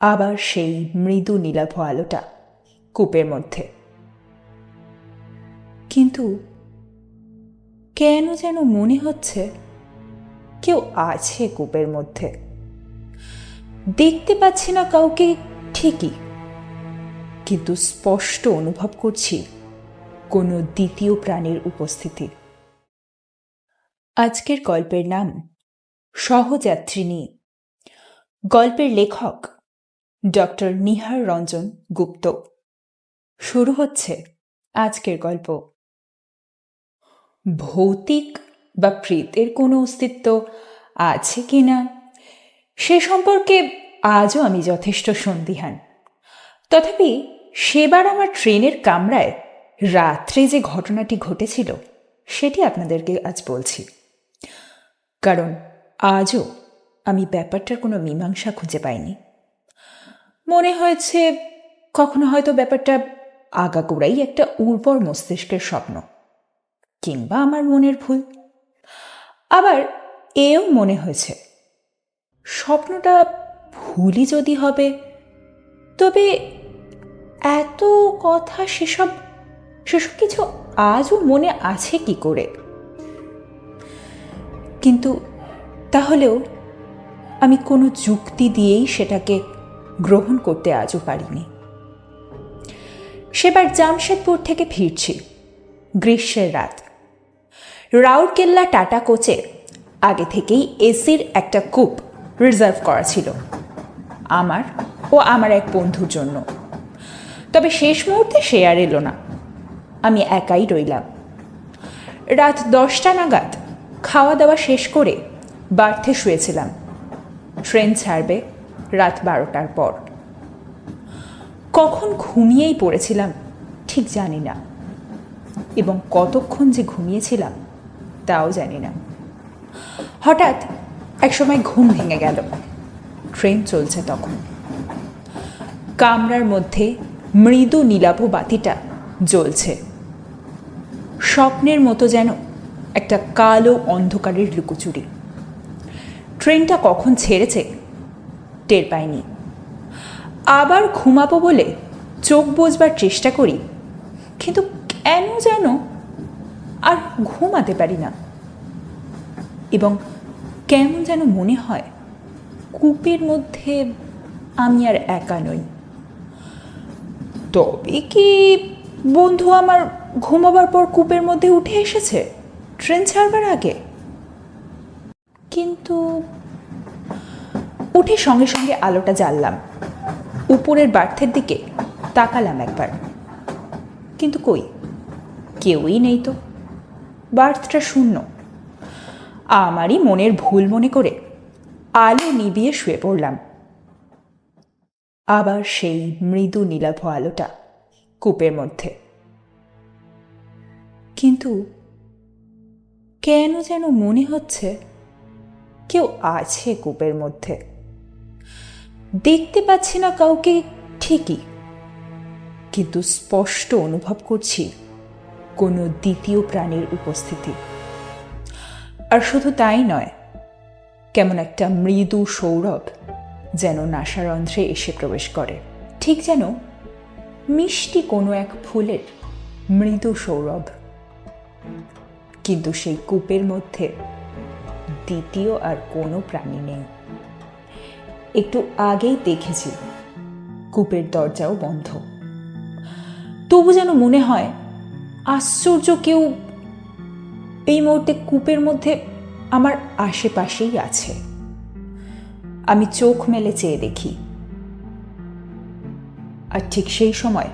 আবার সেই মৃদু নীলাভ আলোটা কূপের মধ্যে। কিন্তু কেন যেন মনে হচ্ছে কেউ আছে কূপের মধ্যে। দেখতে পাচ্ছি না কাউকে ঠিকই, কিন্তু স্পষ্ট অনুভব করছি কোনো দ্বিতীয় প্রাণীর উপস্থিতি। আজকের গল্পের নাম সহযাত্রিনী গল্পের লেখক ডক্টর নিহার রঞ্জন গুপ্ত। শুরু হচ্ছে আজকের গল্প। ভৌতিক বা প্রেতের কোনো অস্তিত্ব আছে কি না? সে সম্পর্কে আজও আমি যথেষ্ট সন্দিহান। তথাপি সেবার আমার ট্রেনের কামরায় রাত্রে যে ঘটনাটি ঘটেছিল, সেটি আপনাদেরকে আজ বলছি। কারণ আজও আমি ব্যাপারটার কোনো মীমাংসা খুঁজে পাইনি। মনে হয়েছে কখনো হয়তো ব্যাপারটা আগাগোড়াই একটা উর্বর মস্তিষ্কের স্বপ্ন, কিংবা আমার মনের ভুল। আবার এও মনে হয়েছে, স্বপ্নটা ভুলই যদি হবে, তবে এত কথা সেসব সেসব কিছু আজও মনে আছে কি করে? কিন্তু তাহলেও আমি কোনো যুক্তি দিয়েই সেটাকে গ্রহণ করতে আজও পারিনি। সেবার জামশেদপুর থেকে ফিরছি, গ্রীষ্মের রাত। রাউরকেল্লা টাটা কোচে আগে থেকেই এসির একটা কূপ রিজার্ভ করা ছিল, আমার ও আমার এক বন্ধুর জন্য। তবে শেষ মুহূর্তে সে আর এলো না, আমি একাই রইলাম। রাত দশটা নাগাদ খাওয়া দাওয়া শেষ করে বার্থে শুয়েছিলাম। ট্রেন ছাড়বে রাত বারোটার পর। কখন ঘুমিয়েই পড়েছিলাম ঠিক জানি না। এবং কতক্ষণ যে ঘুমিয়েছিলাম তাও জানি না। হঠাৎ একসময় ঘুম ভেঙে গেল। ট্রেন চলছে তখন। কামরার মধ্যে মৃদু নীলাভ বাতিটা জ্বলছে। স্বপ্নের মতো যেন একটা কালো অন্ধকারের লুকোচুরি। ট্রেনটা কখন ছেড়েছে টের পাইনি। আবার ঘুমাবো বলে চোখ বোঝবার চেষ্টা করি, কিন্তু কেন যেন আর ঘুমাতে পারি না। এবং কেমন যেন মনে হয় কূপের মধ্যে আমি আর একা নই। তবে কি বন্ধু আমার ঘুমাবার পর কূপের মধ্যে উঠে এসেছে? ট্রেন ছাড়বার আগে। কিন্তু উঠে সঙ্গে সঙ্গে আলোটা জ্বাললাম। উপরের বার্থের দিকে তাকালাম একবার। কিন্তু কই? কেউই নেই তো। বার্থটা শূন্য। আমারই মনের ভুল মনে করে আলো নিবিয়ে শুয়ে পড়লাম। আবার সেই মৃদু নীলাভ আলোটা কূপের মধ্যে। কিন্তু কেন যেন মনে হচ্ছে কেউ আছে কূপের মধ্যে। দেখতে পাচ্ছি না কাউকে ঠিকই। কিন্তু স্পষ্ট অনুভব করছি কোনো দ্বিতীয় প্রাণীর উপস্থিতি। আর শুধু তাই নয়, কেমন একটা মৃদু সৌরভ যেন নাসারন্ধ্রে এসে প্রবেশ করে। ঠিক যেন মিষ্টি কোনো এক ফুলের মৃদু সৌরভ। কিন্তু সেই কূপের মধ্যে দ্বিতীয় আর কোনো প্রাণী নেই। একটু আগেই দেখেছি। কূপের দরজাও বন্ধ। তবু যেন মনে হয়, আশ্চর্য কেউ এই মুহূর্তে কূপের মধ্যে আমার আশেপাশেই আছে। আমি চোখ মেলে চেয়ে দেখি। আর ঠিক সেই সময়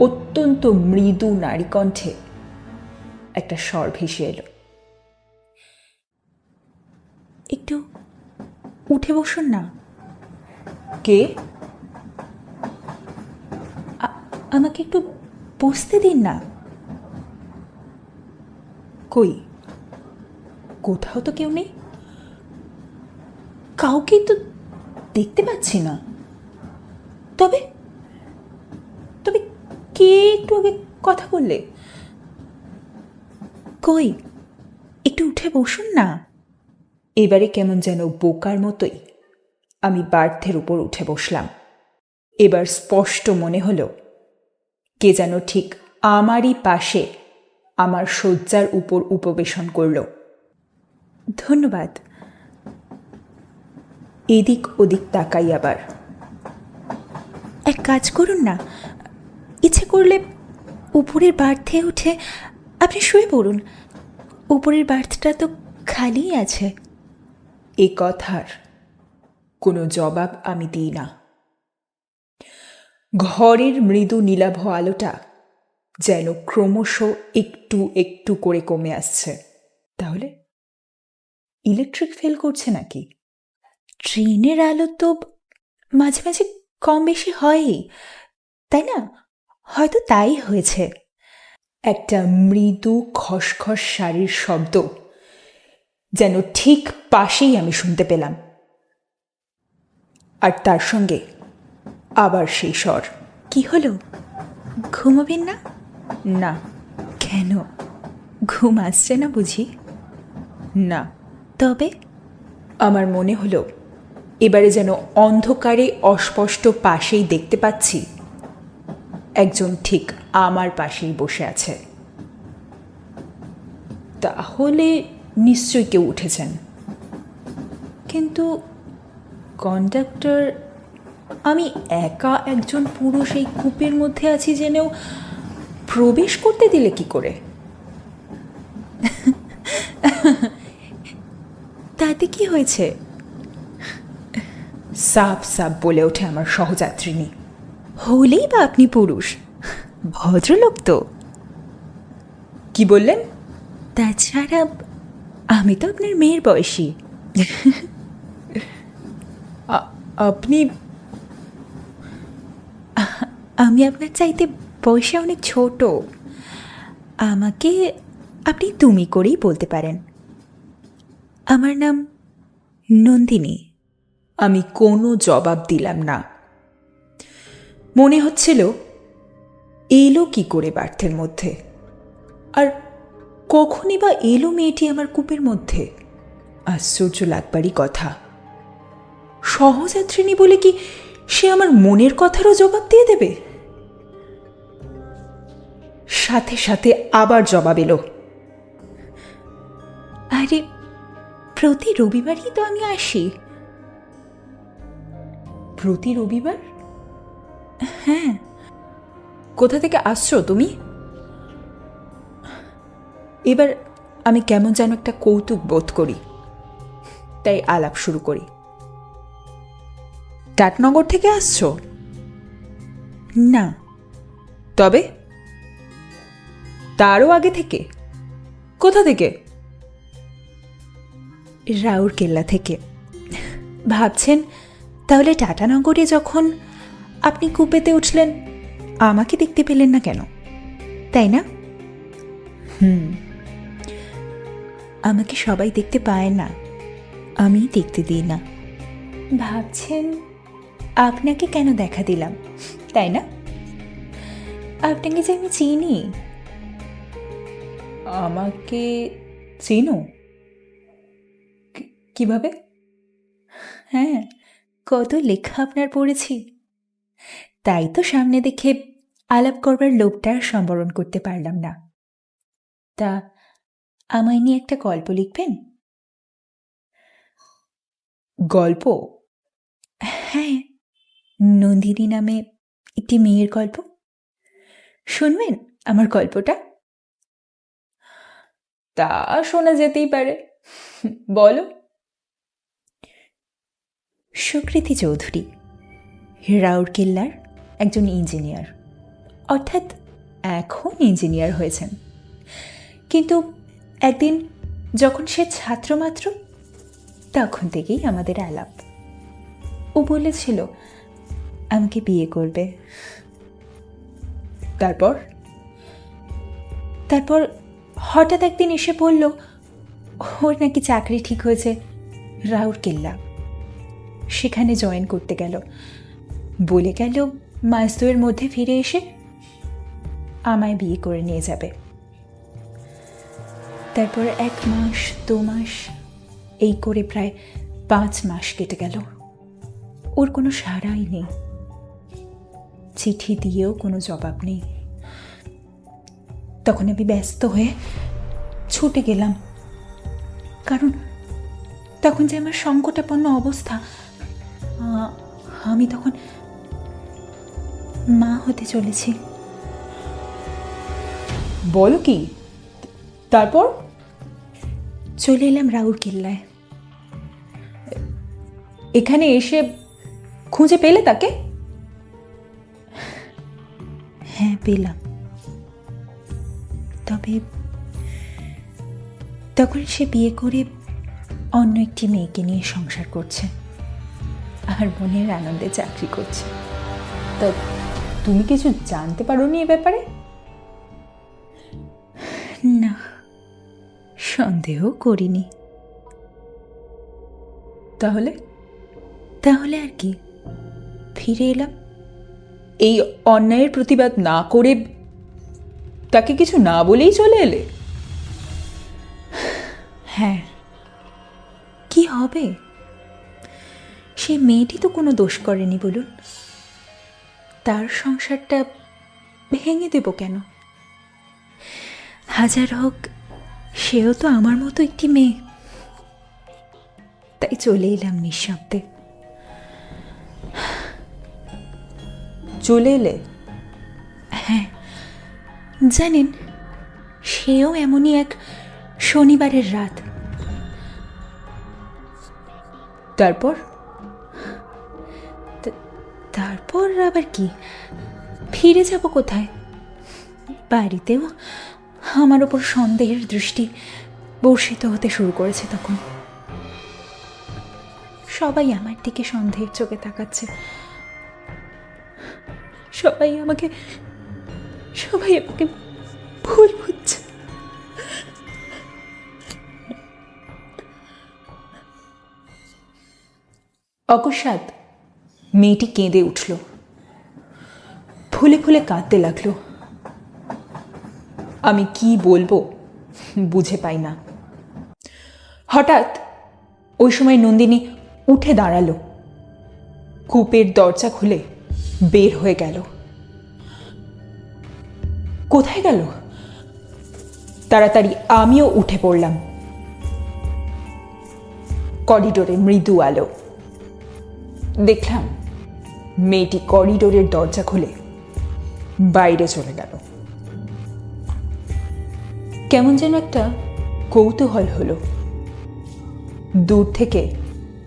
অত্যন্ত মৃদু নারীকণ্ঠে একটা স্বর ভেসে এলো। একটু উঠে বসুন না। কে? আমাকে একটু বসতে দিন না। কই? কোথাও তো কেউ নেই। কাউকেই তো দেখতে পাচ্ছি না। তবে তবে কে একটু আগে কথা বললে? কই? একটু উঠে বসুন না। এবারে কেমন যেন বোকার মতোই আমি বার্থের উপর উঠে বসলাম। এবার স্পষ্ট মনে হলো, কে যেন ঠিক আমারই পাশে আমার শয্যার উপর উপবেশন করল। ধন্যবাদ। এদিক ওদিক তাকাই আবার। এক কাজ করুন না। ইচ্ছে করলে উপরের বার্থে উঠে আপনি শুয়ে পড়ুন। উপরের বার্থটা তো খালিই আছে। এ কথার কোনো জবাব আমি দিই না। ঘরের মৃদু নীলাভ আলোটা যেন ক্রমশ একটু একটু করে কমে আসছে। তাহলে ইলেকট্রিক ফেল করছে নাকি? ট্রেনের আলো তো মাঝে মাঝে কম বেশি হয়ই, তাই না? হয়তো তাই হয়েছে। একটা মৃদু খসখস শাড়ির শব্দ যেন ঠিক পাশেই আমি শুনতে পেলাম। আর তার সঙ্গে আবার সেই স্বর। কি হলো? ঘুমাবেন না? না। কেন? ঘুম আসছে না বুঝি? না। তবে? আমার মনে হলো এবারে যেন অন্ধকারে অস্পষ্ট পাশেই দেখতে পাচ্ছি একজন ঠিক আমার পাশেই বসে আছে। তাহলে নিশ্চয়ই কেউ উঠেছেন। কিন্তু কন্ডাক্টর আমি একা একজন পুরুষ এই কূপের মধ্যে আছি জেনেও প্রবেশ করতে দিলে কি করে? তাতে কি হয়েছে? সাপ সাপ বলে ওঠে আমার সহযাত্রিনী হলেই বা আপনি পুরুষ, ভদ্রলোক তো। কি বললেন? তাছাড়া আমি তো আপনার মেয়ের বয়সী। আপনি আমি আপনার চাইতে বয়সে অনেক ছোট। আমাকে আপনি তুমি করেই বলতে পারেন। আমার নাম নন্দিনী। আমি কোনো জবাব দিলাম না। মনে হচ্ছিল এলো কি করে বার্থের মধ্যে? আর কখনই বা এলো মেয়েটি আমার কূপের মধ্যে? আশ্চর্য লাগবারই কথা। সহযাত্রিনী বলে কি সে আমার মনের কথারও জবাব দিয়ে দেবে? সাথে সাথে আবার জবাব এলো। আরে, প্রতি রবিবারই তো আমি আসি। প্রতি রবিবার? হ্যাঁ। কোথা থেকে আসছো তুমি? এবার আমি কেমন যেন একটা কৌতুক বোধ করি। তাই আলাপ শুরু করি। টাটনগর থেকে আসছো? না। তবে? তারও আগে থেকে? কোথা থেকে? রাউরকেল্লা থেকে। ভাবছেন, তাহলে টাটানগরে যখন আপনি কুপেতে উঠলেন, আমাকে দেখতে পেলেন না কেন? তাই না? হুম। আমাকে সবাই দেখতে পায় না। আমি দেখতে দিই না। ভাবছেন আপনাকে কেন দেখা দিলাম, তাই না? আপনাকে যে আমি চিনি। আমাকে চিনো? কীভাবে? হ্যাঁ কত লেখা আপনার পড়েছি। তাই তো সামনে দেখে আলাপ করবার লোভটা আর সম্বরণ করতে পারলাম না। তা আমায় নিয়ে একটা গল্প লিখবেন? গল্প? হ্যাঁ নন্দিনী নামে একটি মেয়ের গল্প। শুনবেন আমার গল্পটা? তা শোনা যেতেই পারে। বলো। সুকৃতি চৌধুরী রাউরকেল্লার একজন ইঞ্জিনিয়ার। অর্থাৎ এখন ইঞ্জিনিয়ার হয়েছেন। কিন্তু একদিন যখন সে ছাত্র মাত্র তখন থেকেই আমাদের আলাপ। ও বলেছিল, আমাকে বিয়ে করবে। তারপর? তারপর হঠাৎ একদিন এসে বলল, ওর নাকি চাকরি ঠিক হয়েছে রাউরকেল্লা সেখানে জয়েন করতে গেল। বলে গেল মাস দুয়ের মধ্যে ফিরে এসে আমায় বিয়ে করে নিয়ে যাবে। তারপর এক মাস, দু মাস, এই করে প্রায় পাঁচ মাস কেটে গেল। ওর কোনো সাড়াই নেই। চিঠি দিয়েও কোনো জবাব নেই। তখন আমি ব্যস্ত হয়ে ছুটে গেলাম। কারণ তখন যে আমার সংকটাপন্ন অবস্থা আমি তখন মা হতে চলেছি। বলো কি? তারপর? চলে এলাম রাউর কিল্লায়। এখানে এসে খুঁজে পেলে তাকে? হ্যাঁ পেলাম। তবে তখন সে বিয়ে করে অন্য একটি মেয়েকে নিয়ে সংসার করছে। আর বোনের আনন্দে চাকরি করছে। তা তুমি কিছু জানতে পারো নি এ ব্যাপারে? না। সন্দেহ করিনি। তাহলে? তাহলে আর কি? ফিরে এলাম। এই অন্যায়ের প্রতিবাদ না করে তাকে কিছু না বলেই চলে এলে? হ্যাঁ। কি হবে? সে মেয়েটি তো কোনো দোষ করেনি বলুন। তার সংসারটা ভেঙে দেব কেন? হাজার হোক সেও তো আমার মতো একটি মেয়ে। তাই চলে এলাম নিঃশব্দে। চলে এলে? হ্যাঁ। জানেন সেও এমনই এক শনিবারের রাত। তারপর? তারপর আবার কি? ফিরে যাব কোথায়? বাড়িতেও আমার ওপর সন্দেহের দৃষ্টি বর্ষিত হতে শুরু করেছে তখন। সবাই আমার দিকে সন্দেহের চোখে তাকাচ্ছে। সবাই আমাকে সবাই আমাকে ভুল বুঝছে। অকস্মাৎ মেয়েটি কেঁদে উঠল। ফুলে ফুলে কাঁদতে লাগল। আমি কি বলব? বুঝে পাই না। হঠাৎ ওই সময় নন্দিনী উঠে দাঁড়াল। কূপের দরজা খুলে বের হয়ে গেল। কোথায় গেল? তাড়াতাড়ি আমিও উঠে পড়লাম। করিডোরে মৃদু আলো। দেখলাম মেয়েটি করিডোরের দরজা খুলে বাইরে চলে গেল। কেমন যেন একটা কৌতূহল হলো। দূর থেকে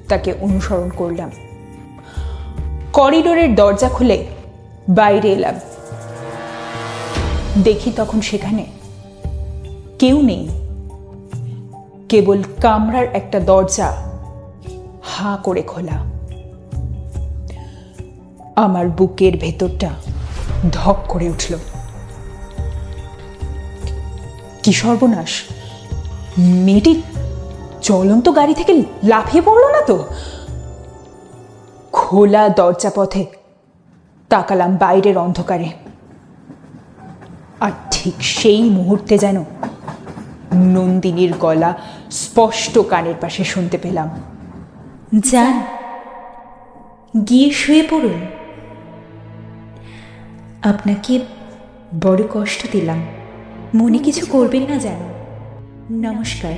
তাকে অনুসরণ করলাম। করিডোরের দরজা খুলে বাইরে এলাম। দেখি তখন সেখানে কেউ নেই। কেবল কামরার একটা দরজা হাঁ করে খোলা। আমার বুকের ভেতরটা ধক করে উঠল। কি সর্বনাশ? মেয়েটি চলন্ত গাড়ি থেকে লাফিয়ে পড়ল না তো? খোলা দরজা পথে তাকালাম বাইরের অন্ধকারে। আর ঠিক সেই মুহূর্তে যেন নন্দিনীর গলা স্পষ্ট কানের পাশে শুনতে পেলাম। যান, গিয়ে শুয়ে পড়ুন। আপনাকে বড় কষ্ট দিলাম। মনে কিছু করবেন না যেন। নমস্কার।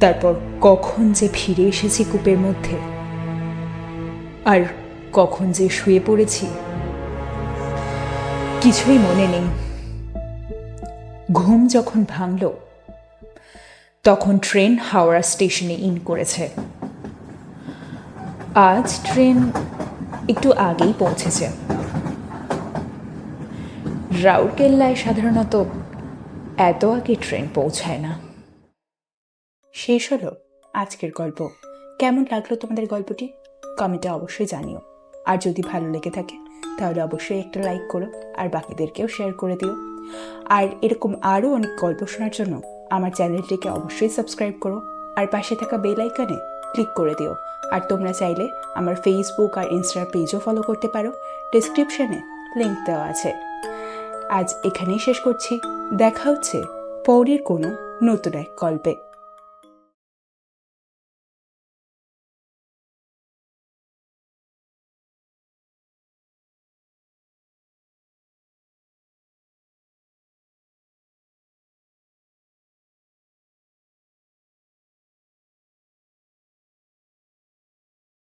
তারপর কখন যে ফিরে এসেছি কূপের মধ্যে। আর কখন যে শুয়ে পড়েছি। কিছুই মনে নেই। ঘুম যখন ভাঙল, তখন ট্রেন হাওড়া স্টেশনে ইন করেছে। আজ ট্রেন একটু আগেই পৌঁছেছে। রাউরকেল্লায় সাধারণত এত আগে ট্রেন পৌঁছায় না। শেষ হলো আজকের গল্প। কেমন লাগল তোমাদের গল্পটি? কমেন্টে অবশ্যই জানিও। আর যদি ভালো লেগে থাকে, তাহলে অবশ্যই একটা লাইক করো আর বাকিদেরকেও শেয়ার করে দিও। আর এরকম আরও অনেক গল্প শোনার জন্য আমার চ্যানেলটিকে অবশ্যই সাবস্ক্রাইব করো। আর পাশে থাকা বেল আইকনে ক্লিক করে দিও। আর তোমরা চাইলে আমার ফেসবুক আর ইনস্টা পেজও ফলো করতে পারো। ডিসক্রিপশনে লিঙ্ক দেওয়া আছে। আজ এখানেই শেষ করছি। দেখা হচ্ছে পরের কোনো নতুন এক গল্পে।